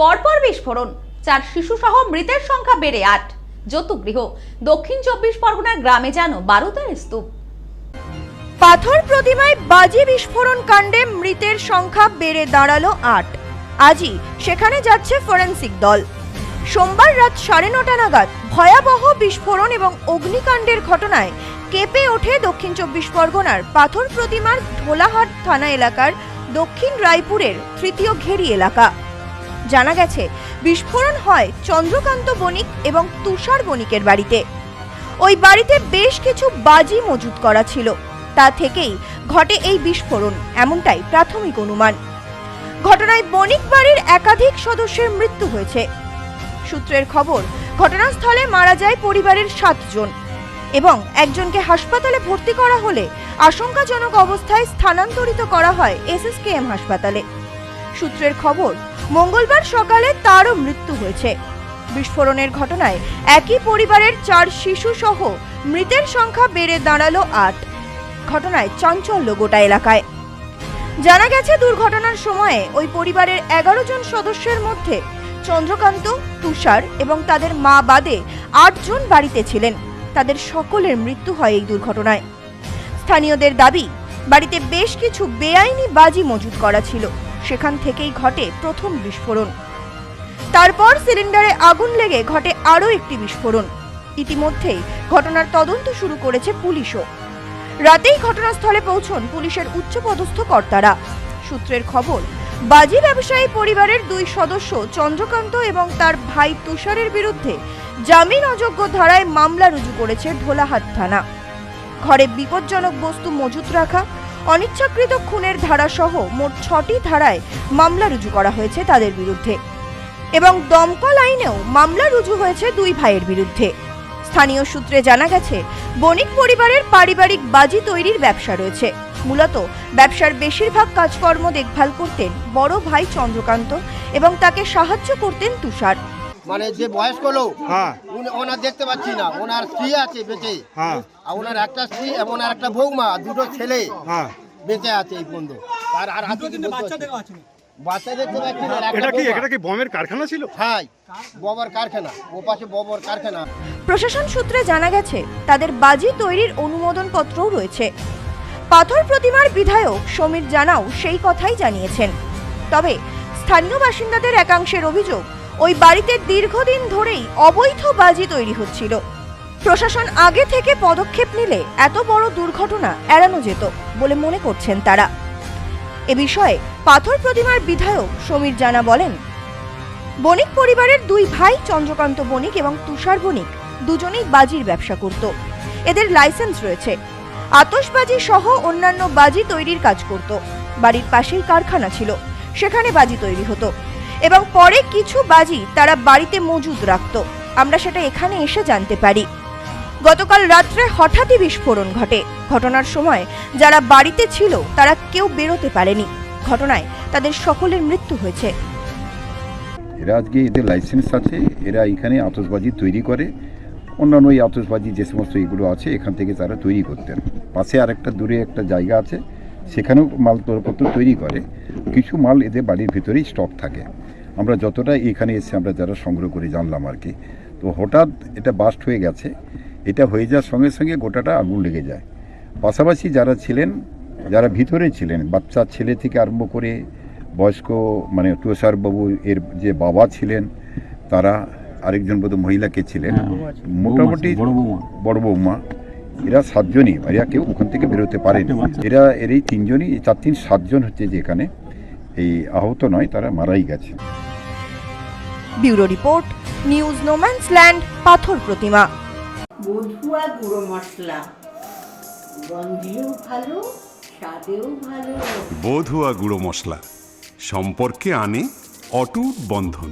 পরপর বিস্ফোরণ। চার শিশুসহ মৃতের সংখ্যা বেড়ে আট। যৌতুগৃহ দক্ষিণ চব্বিশ পরগনার গ্রামে যেন বারুদের স্তূপ। পাথর প্রতিমায় বাজি বিস্ফোরণ কাণ্ডে মৃতের সংখ্যা বেড়ে দাঁড়াল আট। আজই সেখানে যাচ্ছে ফরেন্সিক দল। সোমবার রাত সাড়ে নটা নাগাদ ভয়াবহ বিস্ফোরণ এবং অগ্নিকাণ্ডের ঘটনায় কেঁপে ওঠে দক্ষিণ চব্বিশ পরগনার পাথর প্রতিমার ঢোলাহাট থানা এলাকার দক্ষিণ রায়পুরের তৃতীয় ঘেরি এলাকা। জানা গেছে, বিস্ফোরণ হয় চন্দ্রকান্ত বণিক এবং তুষার বণিকের বাড়িতে। ওই বাড়িতে বেশ কিছু বাজি মজুত করা ছিল। তা থেকেই ঘটে এই বিস্ফোরণ, এমনটাই প্রাথমিক অনুমান। ঘটনায় বণিক বাড়ির একাধিক সদস্যের মৃত্যু হয়েছে। সূত্রের খবর, ঘটনাস্থলে মারা যায় পরিবারের সাতজন এবং একজনকে হাসপাতালে ভর্তি করা হলে আশঙ্কাজনক অবস্থায় স্থানান্তরিত করা হয় এসএসকেএম হাসপাতালে। সূত্রের খবর মঙ্গলবার সকালে তারও মৃত্যু হয়েছে। বিস্ফোরণের ঘটনায় একই পরিবারের চার শিশু সহ মৃতের সংখ্যা বেড়ে দাঁড়াল আট। ঘটনায় চাঞ্চল্য গোটা এলাকায়। জানা গেছে, দুর্ঘটনার সময়ে ওই পরিবারের এগারো জন সদস্যের মধ্যে চন্দ্রকান্ত, তুষার এবং তাদের মা বাদে আটজন বাড়িতে ছিলেন। তাদের সকলের মৃত্যু হয় এই দুর্ঘটনায়। স্থানীয়দের দাবি, বাড়িতে বেশ কিছু বেআইনি বাজি মজুত করা ছিল। সেখান থেকেই ঘটে প্রথম বিস্ফোরণ। তারপর সিলিন্ডারে আগুন লেগে ঘটে আরও একটি বিস্ফোরণ। ইতিমধ্যেই ঘটনার তদন্ত শুরু করেছে পুলিশও। রাতেই ঘটনাস্থলে পৌঁছন পুলিশের উচ্চপদস্থ কর্তারা। সূত্রের খবর, বাজি ব্যবসায়ী পরিবারের দুই সদস্য চন্দ্রকান্ত এবং তার ভাই তুষারের বিরুদ্ধে জামিন অযোগ্য ধারায় মামলা রুজু করেছে ঢোলাহাট থানা। ঘরে বিপজ্জনক বস্তু মজুত রাখা অনিচ্ছাকৃত খুনের ধারা সহ মোট ছটি ধারায় মামলা রুজু করা হয়েছে তাদের বিরুদ্ধে। এবং দমকল আইনেও মামলা রুজু হয়েছে দুই ভাইয়ের বিরুদ্ধে। স্থানীয় সূত্রে জানা গেছে বণিক পরিবারের পারিবারিক বাজি তৈরির ব্যবসা রয়েছে। মূলত ব্যবসার বেশিরভাগ কাজকর্ম দেখভাল করতেন বড় ভাই চন্দ্রকান্ত এবং তাকে সাহায্য করতেন তুষার। মানে যে বয়স্ক লোক হ্যাঁ। ওনার দেখতে পাচ্ছি না। ওনার স্ত্রী আছে বেঁচে। হ্যাঁ। আর ওনার একটা স্ত্রী এবং ওনার একটা বৌমা দুটো ছেলে হ্যাঁ। বেঁচে আছে এই পর্যন্ত। আর আর হাতে কি বলতে পারছি না। বাচ্চা দেখতে পাচ্ছি না এটা কি এটা কি বমের কারখানা ছিল? হ্যাঁ ববর কারখানা। ও পাশে ববর কারখানা। প্রশাসন সূত্রে জানা গেছে তাদের বাজি তৈরির অনুমোদন পত্রও রয়েছে। পাথর প্রতিমার বিধায়ক সমীর জানাও সেই কথাই জানিয়েছেন। তবে স্থানীয় বাসিন্দাদের একাংশের অভিযোগ ওই বাড়িতে দীর্ঘদিন ধরেই অবৈধ বাজি তৈরি হচ্ছিল। প্রশাসন আগে থেকে পদক্ষেপ নিলে এত বড় দুর্ঘটনা এড়ানো যেত বলে মনে করছেন তারা। এ বিষয়ে পাথর প্রতিমার বিধায়ক সমীর জানা বলেন, বণিক পরিবারের দুই ভাই চন্দ্রকান্ত বণিক এবং তুষার বণিক দুজনেই বাজির ব্যবসা করত। এদের লাইসেন্স রয়েছে। আতসবাজি সহ অন্যান্য বাজি তৈরির কাজ করত। বাড়ির পাশেই কারখানা ছিল। সেখানে বাজি তৈরি হতো। এবং পরে কিছু বাজি তারা বাড়িতে মজুদ রাখত। আমরা সেটা এখানে এসে জানতে পারি। গতকাল রাত্রে হঠাৎই বিস্ফোরণ ঘটে। ঘটনার সময় যারা বাড়িতে ছিল, তারা কেউ বেরোতে পারেনি। ঘটনায় তাদের সকলের মৃত্যু হয়েছে। এরা আজকে এদের লাইসেন্স আছে। এরা এখানে আতসবাজি তৈরি করে। অন্যান্য এই আতসবাজি যে সমস্ত এগুলো আছে, এখান থেকে তারা তৈরি করতেন। পাশে আর একটা দূরে একটা জায়গা আছে। সেখানেও মাল তরপত্র তৈরি করে। কিছু মাল এদের বাড়ির ভিতরেই স্টক থাকে। আমরা যতটা এখানে এসে আমরা যারা সংগ্রহ করে জানলাম আর কি। তো হঠাৎ এটা বাস্ট হয়ে গেছে। এটা হয়ে যাওয়ার সঙ্গে সঙ্গে গোটাটা আগুন লেগে যায়। পাশাপাশি যারা ছিলেন যারা ভিতরে ছিলেন বাচ্চা ছেলে থেকে আরম্ভ করে বয়স্ক মানে তুষারবাবু এর যে বাবা ছিলেন তারা আরেকজন বোধ মহিলাকে ছিলেন মোটামুটি বড় বৌমা। এরা সাতজনই এরা কেউ ওখান থেকে বেরোতে পারেনি। এরা এর এই তিনজনই চার তিন সাতজন হচ্ছে যেখানে। এই আহত নয় তারা মারাই গেছে। Bureau report news no man's land Patharpratima. বধুয়া গুঁড়ো মশলা। গন্ধেও ভালো স্বাদেও ভালো। বধুয়া গুঁড়ো মশলা। সম্পর্কে আনে অটুট বন্ধন।